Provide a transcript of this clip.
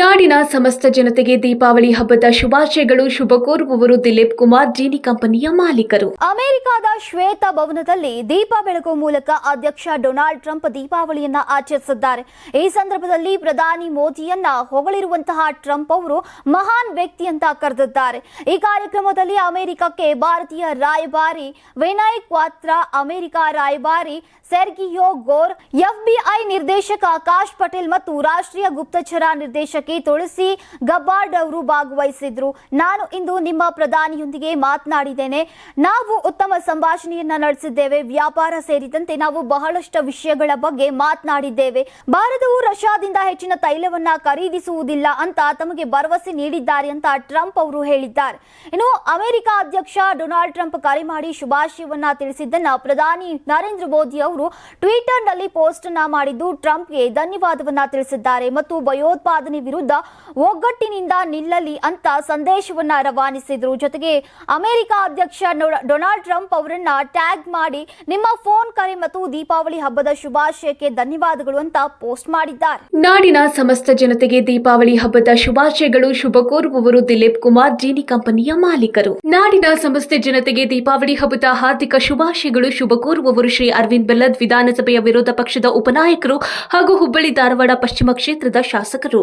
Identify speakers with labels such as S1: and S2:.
S1: ನಾಡಿನ ಸಮಸ್ತ ಜನತೆಗೆ ದೀಪಾವಳಿ ಹಬ್ಬದ ಶುಭಾಶಯಗಳು. ಶುಭ ಕೋರುವವರು ದಿಲೀಪ್ ಕುಮಾರ್, ಜೀನಿ ಕಂಪನಿಯ ಮಾಲೀಕರು.
S2: ಅಮೆರಿಕದ ಶ್ವೇತ ಭವನದಲ್ಲಿ ದೀಪ ಬೆಳಗುವ ಮೂಲಕ ಅಧ್ಯಕ್ಷ ಡೊನಾಲ್ಡ್ ಟ್ರಂಪ್ ದೀಪಾವಳಿಯನ್ನ ಆಚರಿಸಿದ್ದಾರೆ. ಈ ಸಂದರ್ಭದಲ್ಲಿ ಪ್ರಧಾನಿ ಮೋದಿಯನ್ನ ಹೊಗಳಿರುವಂತಹ ಟ್ರಂಪ್ ಅವರು ಮಹಾನ್ ವ್ಯಕ್ತಿ ಅಂತ ಕರೆದಿದ್ದಾರೆ. ಈ ಕಾರ್ಯಕ್ರಮದಲ್ಲಿ ಅಮೆರಿಕಕ್ಕೆ ಭಾರತೀಯ ರಾಯಭಾರಿ ವಿನಯ್ ಕ್ವಾತ್ರ, ಅಮೆರಿಕ ರಾಯಭಾರಿ ಸೆರ್ಗಿಯೋ ಗೋರ್, ಎಫ್ಬಿಐ ನಿರ್ದೇಶಕ ಆಕಾಶ್ ಪಟೇಲ್ ಮತ್ತು ರಾಷ್ಟ್ರೀಯ ಗುಪ್ತಚರ ನಿರ್ದೇಶಕಿ ತುಳಸಿ ಗಬ್ಬಾರ್ಡ್ ಅವರು ಭಾಗವಹಿಸಿದ್ರು. ನಾನು ಇಂದು ನಿಮ್ಮ ಪ್ರಧಾನಿಯೊಂದಿಗೆ ಮಾತನಾಡಿದ್ದೇನೆ. ನಾವು ಉತ್ತಮ ಸಂಭಾಷಣೆಯನ್ನ ನಡೆಸಿದ್ದೇವೆ. ವ್ಯಾಪಾರ ಸೇರಿದಂತೆ ನಾವು ಬಹಳಷ್ಟು ವಿಷಯಗಳ ಬಗ್ಗೆ ಮಾತನಾಡಿದ್ದೇವೆ. ಭಾರತವು ರಷ್ಯಾದಿಂದ ಹೆಚ್ಚಿನ ತೈಲವನ್ನ ಖರೀದಿಸುವುದಿಲ್ಲ ಅಂತ ತಮಗೆ ಭರವಸೆ ನೀಡಿದ್ದಾರೆ ಅಂತ ಟ್ರಂಪ್ ಅವರು ಹೇಳಿದ್ದಾರೆ. ಇನ್ನು ಅಮೆರಿಕ ಅಧ್ಯಕ್ಷ ಡೊನಾಲ್ಡ್ ಟ್ರಂಪ್ ಕರೆ ಮಾಡಿ ಶುಭಾಶಯವನ್ನ ತಿಳಿಸಿದ್ದನ್ನ ಪ್ರಧಾನಿ ನರೇಂದ್ರ ಮೋದಿ ಅವರು ಟ್ವಿಟರ್ನಲ್ಲಿ ಪೋಸ್ಟ್ ಮಾಡಿದ್ದು ಟ್ರಂಪ್ಗೆ ಧನ್ಯವಾದವನ್ನ ತಿಳಿಸಿದ್ದಾರೆ ಮತ್ತು ಭಯೋತ್ಪಾದನೆ ವಿರುದ್ಧ ಒಗ್ಗಟ್ಟಿನಿಂದ ನಿಲ್ಲಲಿ ಅಂತ ಸಂದೇಶವನ್ನ ರವಾನಿಸಿದ್ರು. ಜೊತೆಗೆ ಅಮೆರಿಕ ಅಧ್ಯಕ್ಷ ಡೊನಾಲ್ಡ್ ಟ್ರಂಪ್ ಅವರನ್ನ ಟ್ಯಾಗ್ ಮಾಡಿ ನಿಮ್ಮ ಫೋನ್ ಕರೆ ಮತ್ತು ದೀಪಾವಳಿ ಹಬ್ಬದ ಶುಭಾಶಯಕ್ಕೆ ಧನ್ಯವಾದಗಳು ಅಂತ ಪೋಸ್ಟ್ ಮಾಡಿದ್ದಾರೆ.
S1: ನಾಡಿನ ಸಮಸ್ತ ಜನತೆಗೆ ದೀಪಾವಳಿ ಹಬ್ಬದ ಶುಭಾಶಯಗಳು ಶುಭ ಕೋರುವವರು ದಿಲೀಪ್ ಕುಮಾರ್, ಜೀನಿ ಕಂಪನಿಯ ಮಾಲೀಕರು. ನಾಡಿನ ಸಮಸ್ತ ಜನತೆಗೆ ದೀಪಾವಳಿ ಹಬ್ಬದ ಹಾರ್ದಿಕ ಶುಭಾಶಯಗಳು ಶುಭ ಕೋರುವವರು ಶ್ರೀ ಅರವಿಂದ್ ಬೆಲ್ಲದ್ ವಿಧಾನಸಭೆಯ ವಿರೋಧ ಪಕ್ಷದ ಉಪನಾಯಕರು ಹಾಗೂ ಹುಬ್ಬಳ್ಳಿ ಧಾರವಾಡ ಪಶ್ಚಿಮ ಕ್ಷೇತ್ರದ ಶಾಸಕರು.